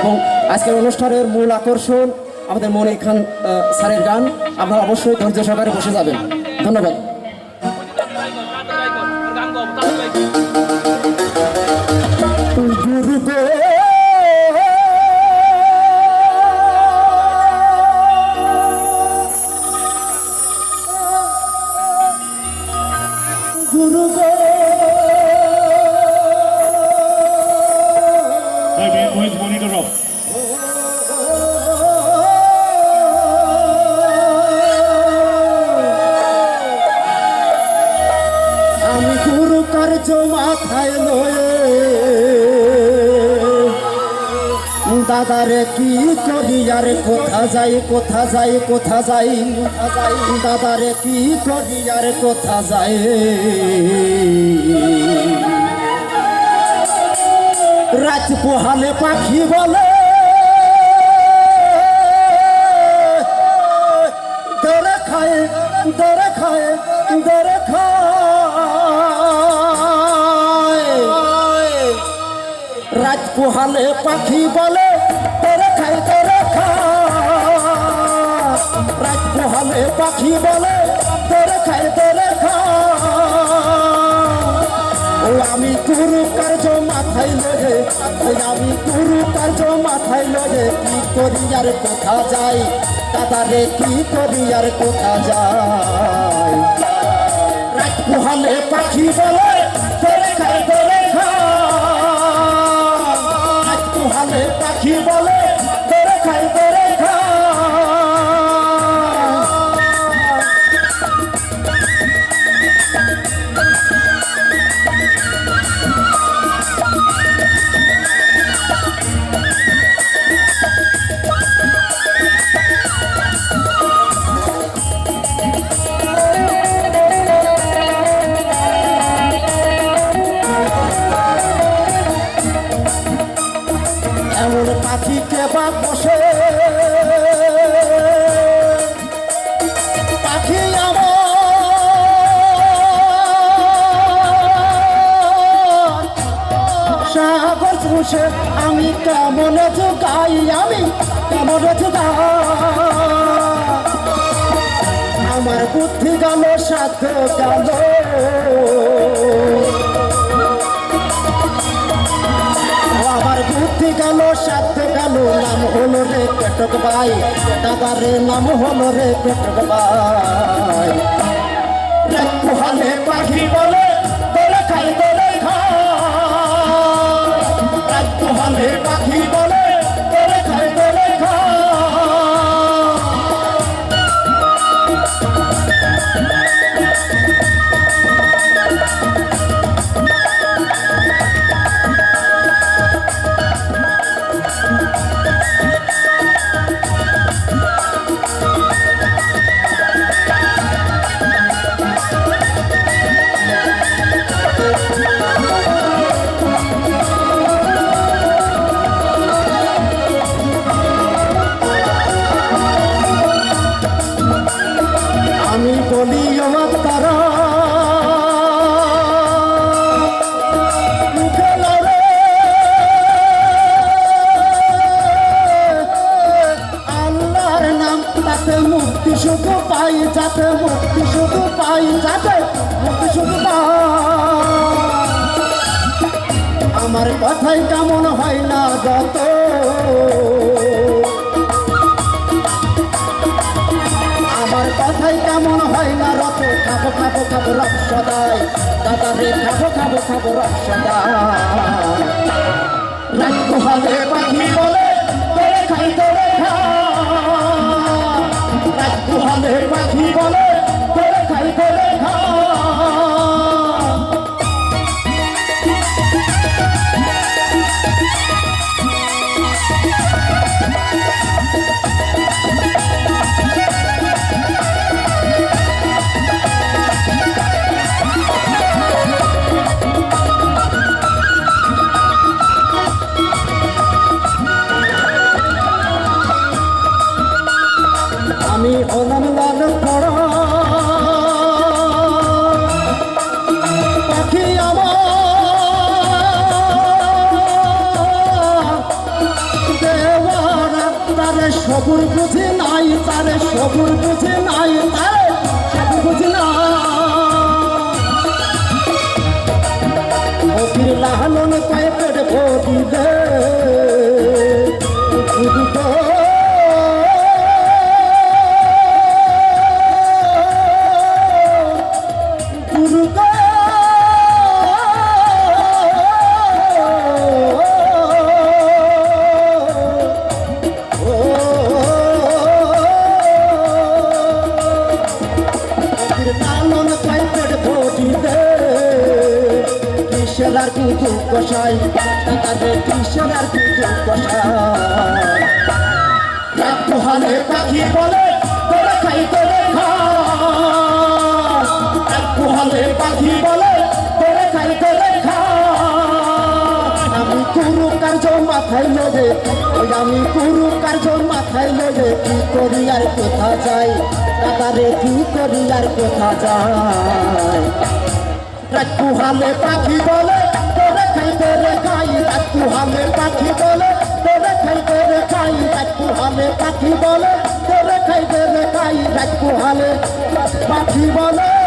এবং আজকের অনুষ্ঠানের মূল আকর্ষণ আমাদের মনে খান স্যারের গান। আপনারা অবশ্যই ধৈর্য সহকারে বসে যাবেন। ধন্যবাদ। আমি গুরু কার্য মাথায় লয়ে। দাদারে কি করি আর কোথা যাই কোথা যাই কোথা যাই? দাদারে কি করি আর কোথা যাই? রাত পোহালে পাখি বলে দরে খায় দরে খায় দরে খায়। রাত পোহালে পাখি বলে দরে খায় দরে খায়। রাত পোহালে পাখি বলে খায় দরে খায়। ও আমি গুরু কার্য মাথায় লয়ে আমি গুরু কার্য মাথায় লয়ে কি করি আর কোথা যাই? দাদারে কি করি আর কোথা যাই? রাত পাখি বলে, তোরে খায় তোরে খায় রাত পাখি বলে বসে। পাখি আমার। সাগর আমি কেমন জোগাই, আমি কেমন জোগাই। আমার বুদ্ধি গেল গেল। আমার বুদ্ধি গেল গেল নাম হলো রে পেটক ভাই দাদারে নাম হলো রে পেটক ভাই। পোহালে পাখি বলে আমার কথাই কেমন হয় না যত। আমার কথাই কেমন হয় না রত খাব খাব খাব রস সদাই। দাদা রে, খাব খাব খাব রস সদাই। পোহালে পাখি বলে, তোরে খাই, তোরে খা পাখি বলে সবুর বুঝে নাই তারে, সবুর বুঝে নাই তারে, সবুর বুঝি না। ফকির লালন কয় পেট ভরি দে। আর কষাই তাদের কিসের আর কুতু কষাই রাত পোহালে পাখি বলে, তোরে খাই তোরে খা রাত পোহালে পাখি বলে, তোরে খাই তোরে খা আমি কুরু কার্য মাথায় লগে ওই আমি কুরু কার্য মাথায় লগে কি করি আর কোথা যাই? দাদারে কি করি আর কোথা যায় রাতু হালে পাখি বলে রাতু পাখি বলে, তোরে খাই তোরে খাই রাতু হামে পাখি বলে, তোরে খাই তোরে খাই রাতু হালে পাখি বলে।